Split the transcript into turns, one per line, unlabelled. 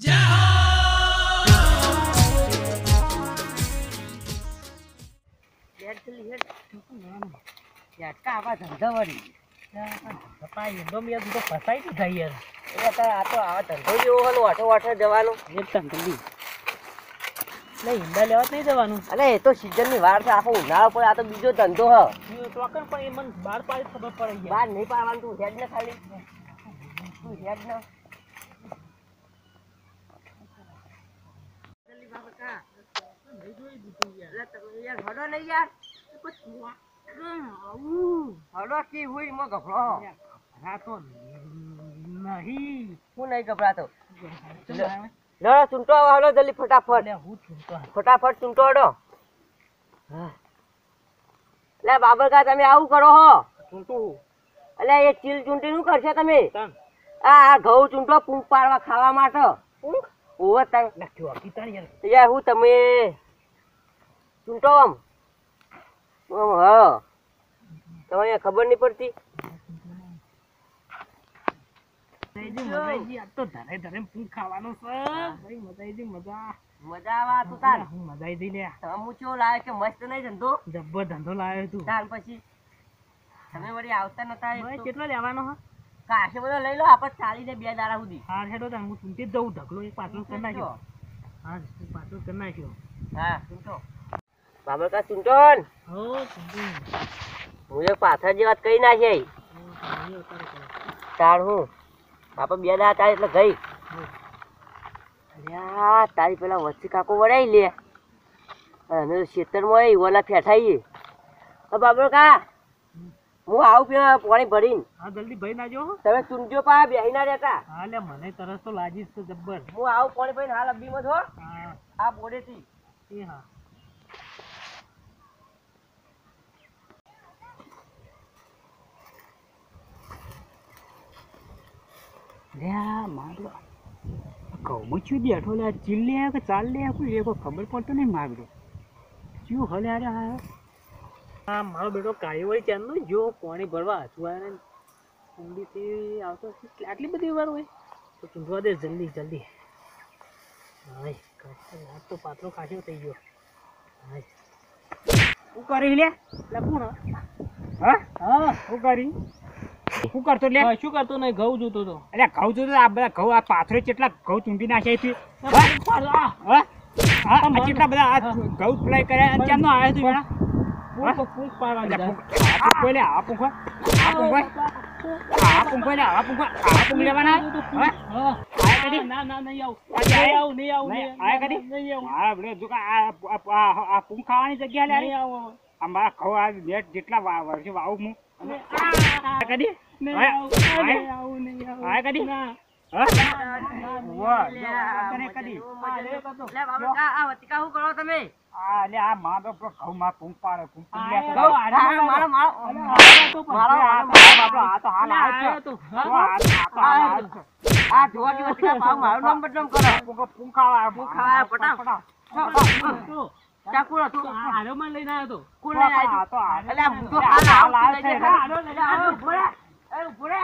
ધંધા એ આ ધંધો જેવો ને વાટો વાટો જવાનો
એક તંગલી એટલે ઈંડા લેવા નહીં જવાનું
અરે એ તો season વાર છે આખો ઉનાળો પડે આ તો બીજો ધંધો હ
એ ચોકન પણ એ મને બાર પાડી ખબર પડે
બહાર નહીં પાડવાનું તું હેડ ને ખાલી તું હેડ ને જલ્દી બાબા કા. અરે તમે યાર હડો નહીં યાર હડો કી હુઈ મો ગભરો
હા તો નહીં
હું નહીં ગભરાતો
શું
લે.
લાવે?
લડો ફટાફટ
ચૂંટો
હડો લે બાબરકા તમે આવું કરો હો એટલે એ ચીલ ચૂંટી નું કરશો તમે આ ઘઉં ચૂંટો પૂંખ પાડવા ખાવા માટે. ઓવર તાર.
લખ્યું આપી તારી યાર.
યાર હું તમે? ચૂંટો આમ આમ હા તમને ખબર નહીં પડતી? ધંધો?
લાવ્યો તું
પછી. તમે વળી આવતા નતા
કેટલો લેવાનો હા?
કાશે બધો લઈ લો આપણે ચાલીને બે દાડા સુધી.
હાર હેડો તાર હું ચૂંટી જ ઢગલો એક પાછળ કરી નાખ્યો. હા પાછળ કરી નાખ્યો.
હા ચૂંટો બાબરકા ચૂંટો
હો
હું એક પાથર જે વાત કહી નાખી તાર હું? બાપા બે દાડા તાર એટલે ગઈ. અલ્યા તારી પેલા વચ્ચે કાકો વડાઈ લે. અને ખેતરમાં ઓલા હવે બાબરકા હું આવું પેલા પાણી ભરીને.
હા જલ્દી ભાઈ ના જો
તમે ચૂંટજો પા બેહી ના રહેતા.
હા લે મને તરસ તો લાગી તો જબ્બર.
હું આવું પાણી ભરીને હાલ અબ્બીમાં છો
હા.
આ બોડેથી.
એ હા. લ્યા મારો ઘઉંમાં છું બેઠો લે ચીલ લે કે ચાલ લે કોઈ ખબર પડતો નહીં માગડો શું હલે અરે આ? હા મારો બેટો કાળીવાળી ચાંદનો જો પાણી ભરવા હસવાને ઊંડીથી આવતો આટલી બધી વાર હોય. તો ચૂંટવા દે જલ્દી જલ્દી. હાય કાંઈ તો પાત્રો કાઢ્યો થઈ ગયો. હાય. શું કરી લે? લે કોણ હા? હા શું કરી. શું કરતો લે. શું કરતો નહીં? ઘઉં જોતો તો એટલે ઘઉં જોતો આ બધા ઘઉં આ પાથરો કેટલા ઘઉં ચૂંટી નાખ્યા છે હા હા. કેટલા બધા ઘઉં ફ્લાય કર્યા? કેમનો આવ્યો તું પૂંખ પાડવા લે પૂંખ લે આ પૂંખ આ પૂંખ આ પૂંખ લે આ પૂંખ આ પૂંખ લેવાના હા કદી ના ના નહીં આવું આવું નહીં આવું આયા કદી નહીં આવું હા બડે જો આ આ આ પૂંખ ખાવાની જગ્યા લે નહીં આવું ખવ આ નેટ જેટલા વા- વર્ષે વાવું હું કદી આયા કદી હા જો તને કદી.
લે બાબરકા આ વચકા શું કરો તમે?
આ લે આ મારો પેલો ઘઉં માં પૂંખ પાડે પૂંખ લે
ઘઉં, મારો. મારો મારો.
મારો આ તો હાલ આવ્યો આ આ તો આવ્યો.
આ જોવા જેવા વચકા ભાવ મારું નામ બદનામ કરો.
પૂંખ ખાવા
પૂંખ ખાવા પટાવ. ચાકુ હતું. કોણ લઈને આવ્યું?
આ તો હાલ
અલે આ તો હાલ આવ તું લઈ જા. અલે આ ઊભો રહે. એ ઊભો રહે.